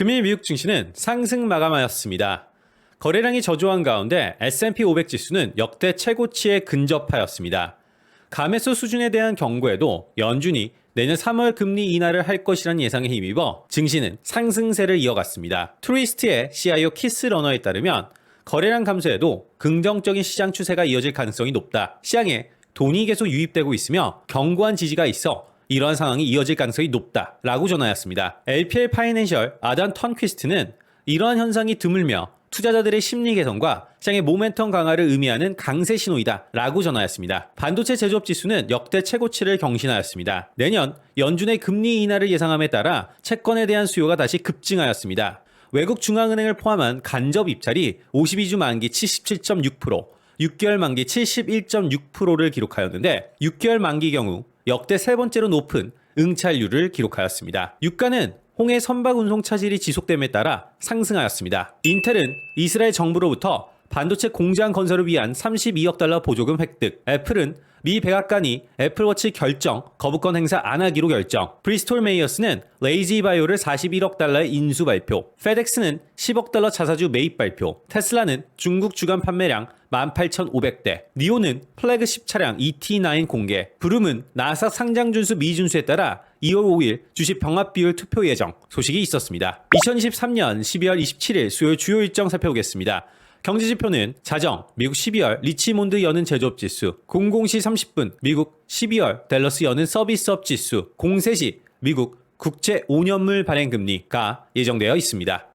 금일 미국 증시는 상승 마감하였습니다. 거래량이 저조한 가운데 S&P 500 지수는 역대 최고치에 근접하였습니다. 감해소 수준에 대한 경고에도 연준이 내년 3월 금리 인하를 할 것이라는 예상에 힘입어 증시는 상승세를 이어갔습니다. 트위스트의 CIO 키스 러너에 따르면 거래량 감소에도 긍정적인 시장 추세가 이어질 가능성이 높다. 시장에 돈이 계속 유입되고 있으며 견고한 지지가 있어 이러한 상황이 이어질 가능성이 높다라고 전하였습니다. LPL 파이낸셜 아단 턴퀴스트는 이러한 현상이 드물며 투자자들의 심리 개선과 시장의 모멘텀 강화를 의미하는 강세 신호이다 라고 전하였습니다. 반도체 제조업 지수는 역대 최고치를 경신하였습니다. 내년 연준의 금리 인하를 예상함에 따라 채권에 대한 수요가 다시 급증하였습니다. 외국 중앙은행을 포함한 간접 입찰이 52주 만기 77.6%, 6개월 만기 71.6%를 기록하였는데 6개월 만기 경우 역대 세 번째로 높은 응찰률을 기록하였습니다. 유가는 홍해 선박 운송 차질이 지속됨에 따라 상승하였습니다. 인텔은 이스라엘 정부로부터 반도체 공장 건설을 위한 32억 달러 보조금 획득. 애플은 미 백악관이 애플워치 결정 거부권 행사 안 하기로 결정. 브리스톨 메이어스는 레이지 바이오를 41억 달러의 인수 발표. 페덱스는 10억 달러 자사주 매입 발표. 테슬라는 중국 주간 판매량 18,500대. 니오는 플래그십 차량 ET9 공개. 브룸은 나스닥 상장 준수 미준수에 따라 2월 5일 주식 병합 비율 투표 예정 소식이 있었습니다. 2023년 12월 27일 수요일 주요 일정 살펴보겠습니다. 경제지표는 자정 미국 12월 리치몬드 여는 제조업 지수 00시 30분 미국 12월 댈러스 여는 서비스업 지수 03시 미국 국제 5년물 발행 금리가 예정되어 있습니다.